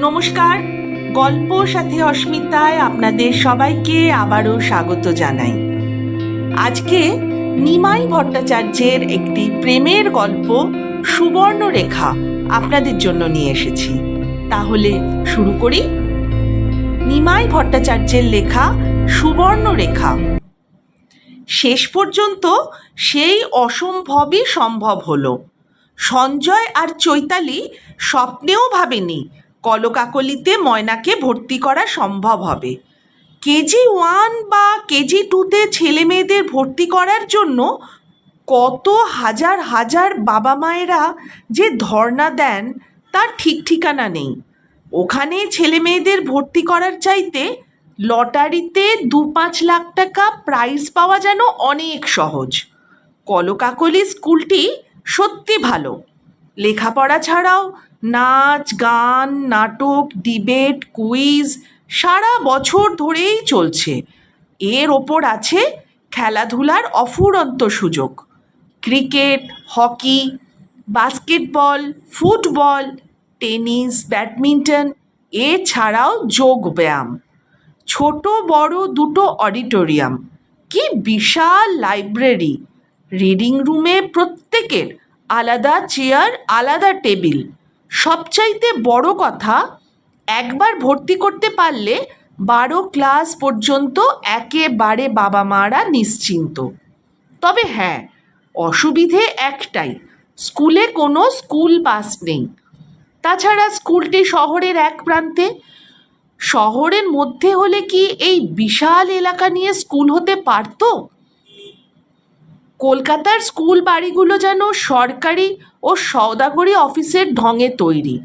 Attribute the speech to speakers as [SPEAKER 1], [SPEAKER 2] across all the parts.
[SPEAKER 1] নমস্কার। গল্প সাথে অস্মিতায় আপনাদের সবাইকে আবারও স্বাগত জানাই। আজকে নিমাই ভট্টাচার্যের একটি প্রেমের গল্প সুবর্ণরেখা আপনাদের জন্য নিয়ে এসেছি। তাহলে শুরু করি। নিমাই ভট্টাচার্যের লেখা সুবর্ণরেখা। শেষ পর্যন্ত সেই অসম্ভবই সম্ভব হলো। সঞ্জয় আর চৈতালি স্বপ্নেও ভাবেনি কলকাকলিতে ময়নাকে ভর্তি করা সম্ভব হবে। কেজি ওয়ান বা কেজি টুতে ছেলে মেয়েদের ভর্তি করার জন্য কত হাজার হাজার বাবা মায়েরা যে ধর্ণা দেন, তার ঠিক ঠিকানা নেই। ওখানে ছেলে মেয়েদের ভর্তি করার চাইতে লটারিতে দু পাঁচ লাখ টাকা প্রাইজ পাওয়া যেন অনেক সহজ। কলকাকলি স্কুলটি সত্যি ভালো। লেখাপড়া ছাড়াও নাচ, গান, নাটক, ডিবেট, কুইজ সারা বছর ধরেই চলছে। এর ওপর আছে খেলাধুলার অফুরন্ত সুযোগ। Cricket, hockey, basketball, football, tennis, badminton, এছাড়াও যোগ ব্যায়াম। ছোট, বড় দুটো অডিটোরিয়াম। কি বিশাল লাইব্রেরি! রিডিং রুমে প্রত্যেকের আলাদা চেয়ার, আলাদা টেবিল। সবচাইতে বড় কথা, একবার ভর্তি করতে পারলে বারো ক্লাস পর্যন্ত একেবারে বাবা মারা নিশ্চিন্ত। তবে হ্যাঁ অসুবিধে একটাই, স্কুলে কোনো স্কুল বাস নেই। তাছাড়া স্কুলটি শহরের এক প্রান্তে। শহরের মধ্যে হলে কি এই বিশাল এলাকা নিয়ে স্কুল হতে পারতো? কলকাতার স্কুল বাড়িগুলো যেন সরকারি ও সওদাগরি অফিসের ঢঙে তৈরি।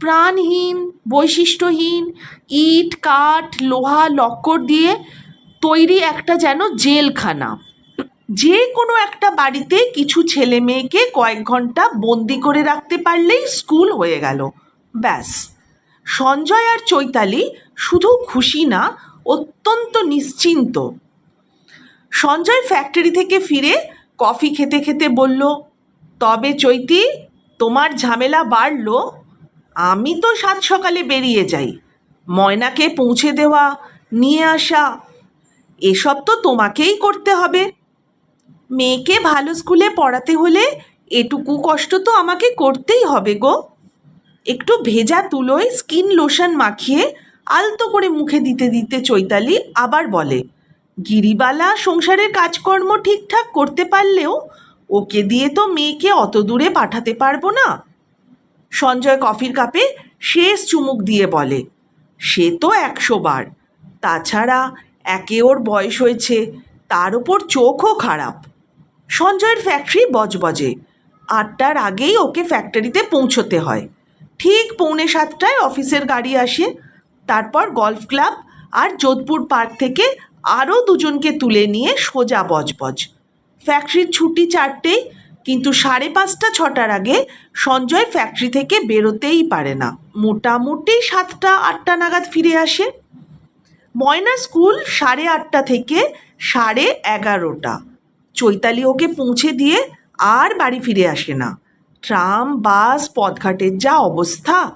[SPEAKER 1] প্রাণহীন, বৈশিষ্ট্যহীন, ইট, কাঠ, লোহা, লক্কর দিয়ে তৈরি একটা যেন জেলখানা। যে কোনো একটা বাড়িতে কিছু ছেলে মেয়েকে কয়েক ঘণ্টা বন্দি করে রাখতে পারলেই স্কুল হয়ে গেল। ব্যাস। সঞ্জয় আর চৈতালি শুধু খুশি না, অত্যন্ত নিশ্চিন্ত। সঞ্জয় ফ্যাক্টরি থেকে ফিরে কফি খেতে খেতে বলল, তবে চৈতি, তোমার ঝামেলা বাড়ল। আমি তো সাত সকালে বেরিয়ে যাই। ময়নাকে পৌঁছে দেওয়া, নিয়ে আসা, এসব তো তোমাকেই করতে হবে। মেয়েকে ভালো স্কুলে পড়াতে হলে এটুকু কষ্ট তো আমাকে করতেই হবে গো। একটু ভেজা তুলোয় স্কিন লোশন মাখিয়ে আলতো করে মুখে দিতে দিতে চৈতালি আবার বলে গিরিবালা সংসারের কাজকর্ম ঠিকঠাক করতে পারলেও ওকে দিয়ে তো মেয়েকে অত দূরে পাঠাতে পারব না। সঞ্জয় কফির কাপে শেষ চুমুক দিয়ে বলে, সে তো একশো বার। তাছাড়া একে ওর বয়স হয়েছে, তার ওপর চোখও খারাপ। সঞ্জয়ের ফ্যাক্টরি বজবজে। আটটার আগেই ওকে ফ্যাক্টরিতে পৌঁছতে হয়। ঠিক পৌনে সাতটায় অফিসের গাড়ি আসে। তারপর গলফ ক্লাব আর যোধপুর পার্ক থেকে আরও দুজনকে তুলে নিয়ে সোজা বজবজ। ফ্যাক্টরির ছুটি চারটেই কিন্তু সাড়ে পাঁচটা, ছটার আগে সঞ্জয় ফ্যাক্টরি থেকে বেরোতেই পারে না। মোটামুটি সাতটা, আটটা নাগাদ ফিরে আসে। ময়না স্কুল সাড়ে আটটা থেকে সাড়ে এগারোটা। চৈতালি ওকে পৌঁছে দিয়ে আর বাড়ি ফিরে আসে না। ট্রাম, বাস, পথঘাটের যা অবস্থা,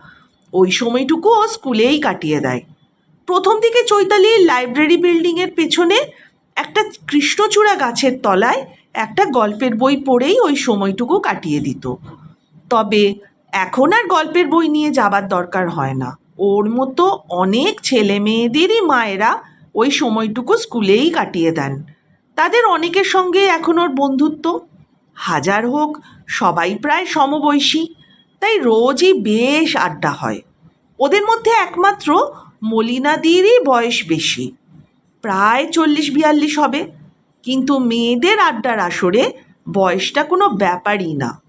[SPEAKER 1] ওই সময়টুকু ও স্কুলেই কাটিয়ে দেয়। প্রথম দিকে চৈতালি লাইব্রেরি বিল্ডিংয়ের পেছনে একটা কৃষ্ণচূড়া গাছের তলায় একটা গল্পের বই পড়েই ওই সময়টুকু কাটিয়ে দিত। তবে এখন আর গল্পের বই নিয়ে যাবার দরকার হয় না। ওর মতো অনেক ছেলে মেয়েদেরই মায়েরা ওই সময়টুকু স্কুলেই কাটিয়ে দেন। তাদের অনেকের সঙ্গে এখন ওর বন্ধুত্ব। হাজার হোক, সবাই প্রায় সমবয়সী, তাই রোজই বেশ আড্ডা হয়। ওদের মধ্যে একমাত্র মলিনাদিরই বয়স বেশি। প্রায় চল্লিশ বিয়াল্লিশ হবে। কিন্তু মেয়েদের আড্ডার আসরে বয়সটা কোনো ব্যাপারই না।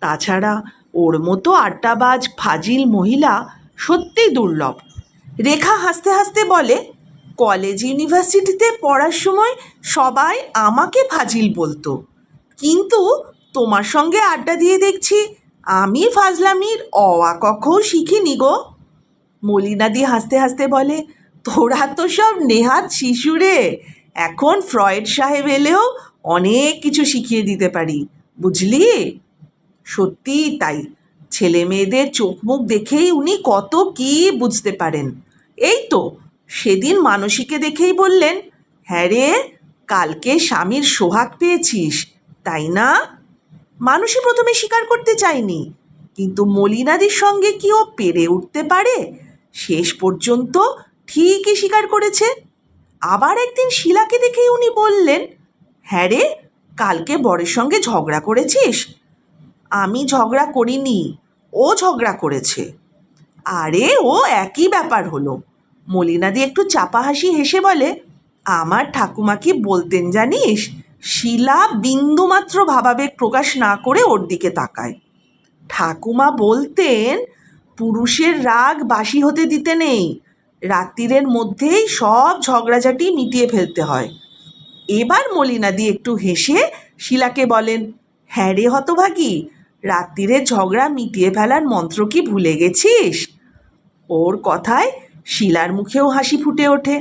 [SPEAKER 1] তাছাড়া ওর মতো আড্ডাবাজ, ফাজিল মহিলা সত্যিই দুর্লভ। রেখা হাসতে হাসতে বলে, কলেজ, ইউনিভার্সিটিতে পড়ার সময় সবাই আমাকে ফাজিল বলতো। কিন্তু তোমার সঙ্গে আড্ডা দিয়ে দেখছি, আমি ফাজলামির অওয়া কখও শিখিনি গো। মলিনাদি হাসতে হাসতে বলে, তোরা তো সব নেহাত শিশু রে। এখন ফ্রয়েড সাহেব এলেও অনেক কিছু শিখিয়ে দিতে পারি, বুঝলি? সত্যিই তাই। ছেলে মেয়েদের চোখ মুখ দেখেই উনি কত কি বুঝতে পারেন। এই তো, সেদিন মানসীকে দেখেই বললেন হ্যাঁ রে, কালকে স্বামীর সোহাগ পেয়েছিস, তাই না? মানুষই প্রথমে স্বীকার করতে চায়নি কিন্তু মলিনাদির সঙ্গে কি ও পেরে উঠতে পারে? শেষ পর্যন্ত ঠিকই স্বীকার করেছে। আবার একদিন শিলাকে দেখেই উনি বললেন হ্যাঁ রে, কালকে বরের সঙ্গে ঝগড়া করেছিস? আমি ঝগড়া করিনি, ও ঝগড়া করেছে। আরে, ও একই ব্যাপার হলো। মলিনাদি একটু চাপা হাসি হেসে বলে, আমার ঠাকুমা কি বলতেন জানিস? শিলা বিন্দুমাত্র ভাবাবেগ প্রকাশ না করে ওর দিকে তাকায়। ঠাকুমা বলতেন পুরুষের রাগ বাসি হতে দিতে নেই। রাত্রিরের মধ্যেই সব ঝগড়াঝাটি মিটিয়ে ফেলতে হয়। এবার মলিনাদি একটু হেসে শিলাকে বলেন হ্যাঁ রে হতভাগী রাত্রিরের ঝগড়া মিটিয়ে ফেলার মন্ত্র কি ভুলে গেছিস? ওর কথায় শিলার মুখেও হাসি ফুটে ওঠে।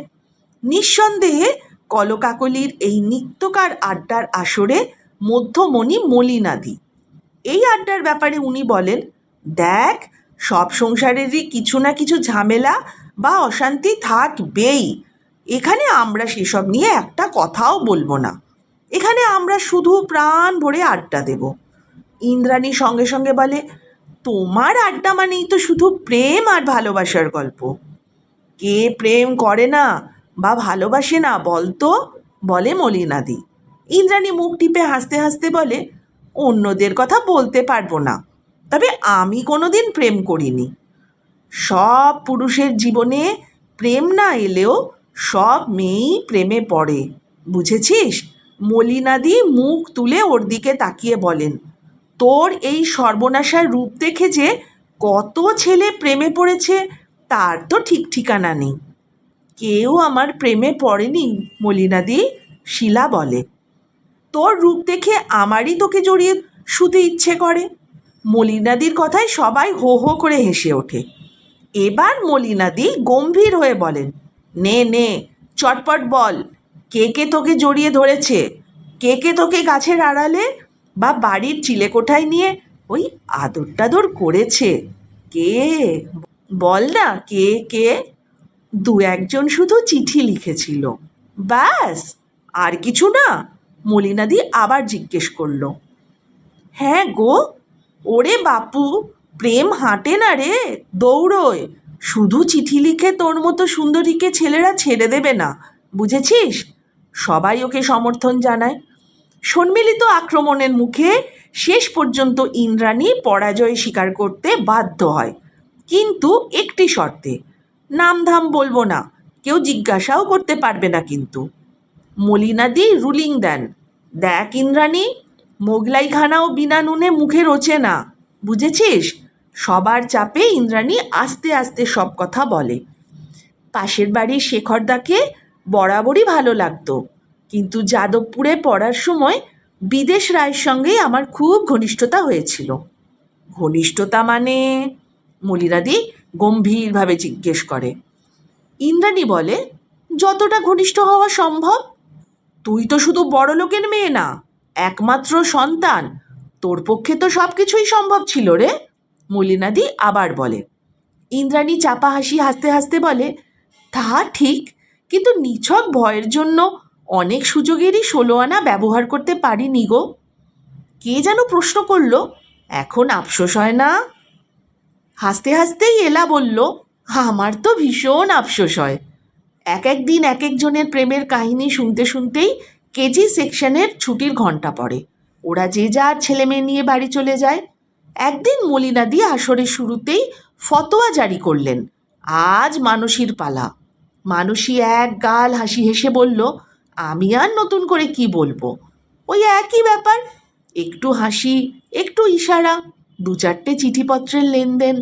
[SPEAKER 1] নিঃসন্দেহে কলকাকলির এই নিত্যকার আড্ডার আসরে মধ্যমণি মলিনাদি। এই আড্ডার ব্যাপারে উনি বলেন, দেখ সব সংসারেরই কিছু না কিছু ঝামেলা বা অশান্তি থাকবেই। এখানে আমরা সেসব নিয়ে একটা কথাও বলব না। এখানে আমরা শুধু প্রাণ ভরে আড্ডা দেব। ইন্দ্রাণী সঙ্গে সঙ্গে বলে, তোমার আড্ডা মানেই তো শুধু প্রেম আর ভালোবাসার গল্প। কে প্রেম করে না বা ভালোবাসে না বলতো? বলে মলিনাদি। ইন্দ্রাণী মুখ টিপে হাসতে হাসতে বলে, অন্যদের কথা বলতে পারব না। তবে আমি কোনো দিন প্রেম করিনি। সব পুরুষের জীবনে প্রেম না এলেও সব মেয়েই প্রেমে পড়ে, বুঝেছিস? মলিনাদি মুখ তুলে ওর দিকে তাকিয়ে বলেন, তোর এই সর্বনাশার রূপ দেখে যে কত ছেলে প্রেমে পড়েছে, তার তো ঠিক ঠিকানা নেই। কেউ আমার প্রেমে পড়েনি, মলিনাদি, শিলা বলে। তোর রূপ দেখে আমারই তোকে জড়িয়ে শুতে ইচ্ছে করে। মলিনাদির কথায় সবাই হো হো করে হেসে ওঠে। এবার মলিনাদি গম্ভীর হয়ে বলেন, নে নে, চটপট বল, কে কে তোকে জড়িয়ে ধরেছে? কে কে তোকে গাছের আড়ালে বা বাড়ির চিলেকোঠায় নিয়ে ওই আদর টাদর করেছে? কে? বল না, কে কে? দু একজন শুধু চিঠি লিখেছিল। ব্যাস, আর কিছু না, মলিনাদি আবার জিজ্ঞেস করল হ্যাঁ গো ওরে বাপু, প্রেম হাঁটে না রে, দৌড়োয়। শুধু চিঠি লিখে তোর মতো সুন্দরীকে ছেলেরা ছেড়ে দেবে না, বুঝেছিস? সবাই ওকে সমর্থন জানায়। সম্মিলিত আক্রমণের মুখে শেষ পর্যন্ত ইন্দ্রাণী পরাজয় স্বীকার করতে বাধ্য হয়। কিন্তু একটি শর্তে, নামধাম বলব না, কেউ জিজ্ঞাসাও করতে পারবে না কিন্তু। মলিনাদি রুলিং দেন, দেখ ইন্দ্রাণী মোগলাই খানাও বিনা নুনে মুখে রোচে না, বুঝেছিস? সবার চাপে ইন্দ্রাণী আস্তে আস্তে সব কথা বলে। পাশের বাড়ির শেখরদাকে বরাবরই ভালো লাগতো, কিন্তু যাদবপুরে পড়ার সময় বিদেশ রায়ের সঙ্গেই আমার খুব ঘনিষ্ঠতা হয়েছিল। ঘনিষ্ঠতা মানে? মলিরাদি গম্ভীরভাবে জিজ্ঞেস করে। ইন্দ্রাণী বলে, যতটা ঘনিষ্ঠ হওয়া সম্ভব। তুই তো শুধু বড় লোকের মেয়ে না একমাত্র সন্তান। তোর পক্ষে তো সব কিছুই সম্ভব ছিল রে, মলিনাদি আবার বলে। ইন্দ্রাণী চাপা হাসি হাসতে হাসতে বলে, তা ঠিক, কিন্তু নিছক ভয়ের জন্য অনেক সুযোগেরই ষোলো আনা ব্যবহার করতে পারিনি গো। কে যেন প্রশ্ন করল, এখন আফসোস হয় না? হাসতে হাসতেই এলা বলল, আমার তো ভীষণ আফসোস হয়। এক এক দিন এক একজনের প্রেমের কাহিনী শুনতে শুনতেই কেজি সেকশনের ছুটির ঘণ্টা পড়ে। ওরা যে যার ছেলে মেয়ে নিয়ে বাড়ি চলে যায়। একদিন মলিনাদি আসরের শুরুতেই ফতোয়া জারি করলেন, আজ মানসীর পালা। মানসী এক গাল হাসি হেসে বলল, আমি আর নতুন করে কি বলব? ওই একই ব্যাপার, একটু হাসি, একটু ইশারা, দু চারটে চিঠিপত্রের লেনদেন।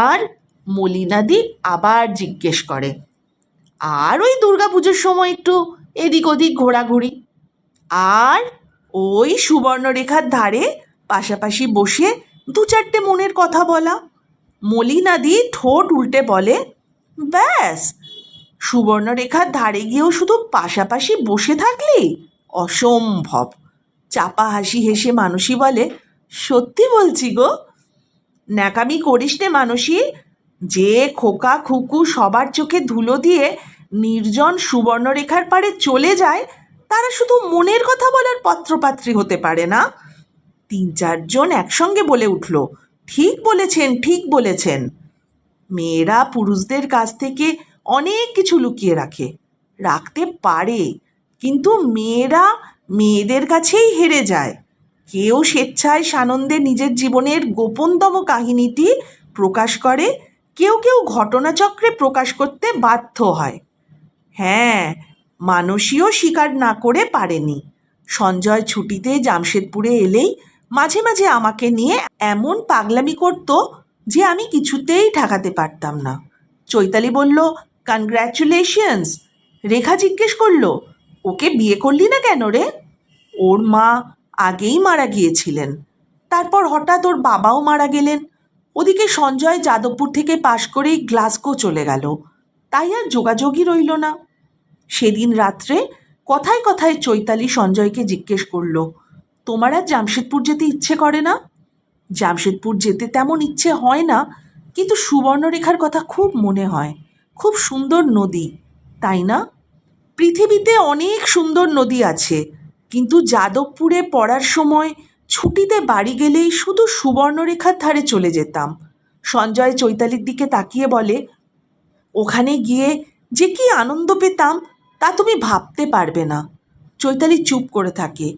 [SPEAKER 1] আর মলিনাদি আবার জিজ্ঞেস করে, আর ওই দুর্গাপুজোর সময় একটু এদিক ওদিক ঘোরাঘুরি। আর ওই সুবর্ণরেখার ধারে পাশাপাশি বসে দু চারটে মনের কথা বলা। মলিনাদি ঠোঁট উল্টে বলে, ব্যাস, সুবর্ণরেখার ধারে গিয়েও শুধু পাশাপাশি বসে থাকলি অসম্ভব। চাপা হাসি হেসে মানুষই বলে, সত্যি বলছি গো, ন্যাকামি করিস নে মানসী। যে খোকা খুকু সবার চোখে ধুলো দিয়ে নির্জন সুবর্ণরেখার পারে চলে যায়, তারা শুধু মনের কথা বলার পত্রপাত্রী হতে পারে না। তিন চারজন একসঙ্গে বলে উঠল, ঠিক বলেছেন ঠিক বলেছেন। মেয়েরা পুরুষদের কাছ থেকে অনেক কিছু লুকিয়ে রাখে, রাখতে পারে, কিন্তু মেয়েরা মেয়েদের কাছেই হেরে যায়। কেউ স্বেচ্ছায় সানন্দে নিজের জীবনের গোপনতম কাহিনীটি প্রকাশ করে, কেউ কেউ ঘটনাচক্রে প্রকাশ করতে বাধ্য হয়। হ্যাঁ মানসীও স্বীকার না করে পারেনি। সঞ্জয় ছুটিতে জামশেদপুরে এলেই মাঝে মাঝে আমাকে নিয়ে এমন পাগলামি করত যে আমি কিছুতেই ঠেকাতে পারতাম না। চৈতালি বলল কনগ্র্যাচুলেশনস রেখা জিজ্ঞেস করল, ওকে বিয়ে করলি না কেন রে? ওর মা আগেই মারা গিয়েছিলেন। তারপর হঠাৎ ওর বাবাও মারা গেলেন। ওদিকে সঞ্জয় যাদবপুর থেকে পাশ করেই গ্লাসগো চলে গেল। তাই আর যোগাযোগই রইল না। সেদিন রাত্রে কথায় কথায় চৈতালি সঞ্জয়কে জিজ্ঞেস করল, তোমার আর জামশেদপুর যেতে ইচ্ছে করে না? জামশেদপুর যেতে তেমন ইচ্ছে হয় না, কিন্তু সুবর্ণরেখার কথা খুব মনে হয়, খুব সুন্দর নদী, তাই না? পৃথিবীতে অনেক সুন্দর নদী আছে, কিন্তু যাদবপুরে পড়ার সময় ছুটিতে বাড়ি গেলেই শুধু সুবর্ণরেখার ধারে চলে যেতাম। সঞ্জয় চৈতালির দিকে তাকিয়ে বলে, ওখানে গিয়ে যে কি আনন্দ পেতাম তা তুমি ভাবতে পারবে না। চৈতালি চুপ করে থাকে।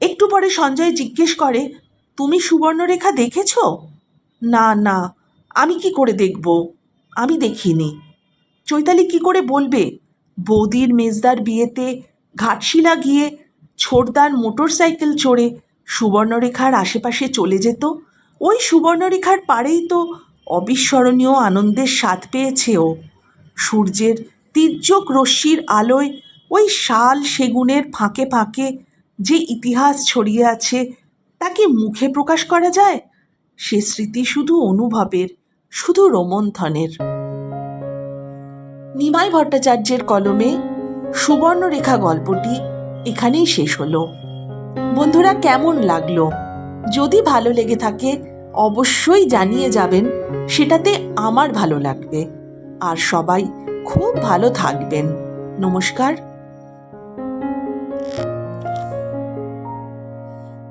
[SPEAKER 1] একটু পরে সঞ্জয় জিজ্ঞেস করে, তুমি সুবর্ণরেখা দেখেছ? না না। আমি কি করে দেখব? আমি দেখিনি। চৈতালি কি করে বলবে? বৌদির মেজদার বিয়েতে ঘাটশিলা গিয়ে ছোটদার মোটর সাইকেল চড়ে সুবর্ণরেখার আশেপাশে চলে যেত? ওই সুবর্ণরেখার পাড়েই তো অবিস্মরণীয় আনন্দের স্বাদ পেয়েছে ও। সূর্যের তির্যক রশ্মির আলোয় ওই শাল সেগুনের ফাঁকে ফাঁকে যে ইতিহাস ছড়িয়ে আছে তাকে মুখে প্রকাশ করা যায়? সে স্মৃতি শুধু অনুভবের, শুধু রোমন্থনের। নিমাই ভট্টাচার্যের কলমে সুবর্ণরেখা গল্পটি এখানেই শেষ হলো। বন্ধুরা, কেমন লাগল? যদি ভালো লেগে থাকে, অবশ্যই জানিয়ে যাবেন, সেটাতে আমার ভালো লাগবে। আর সবাই খুব ভালো থাকবেন। নমস্কার।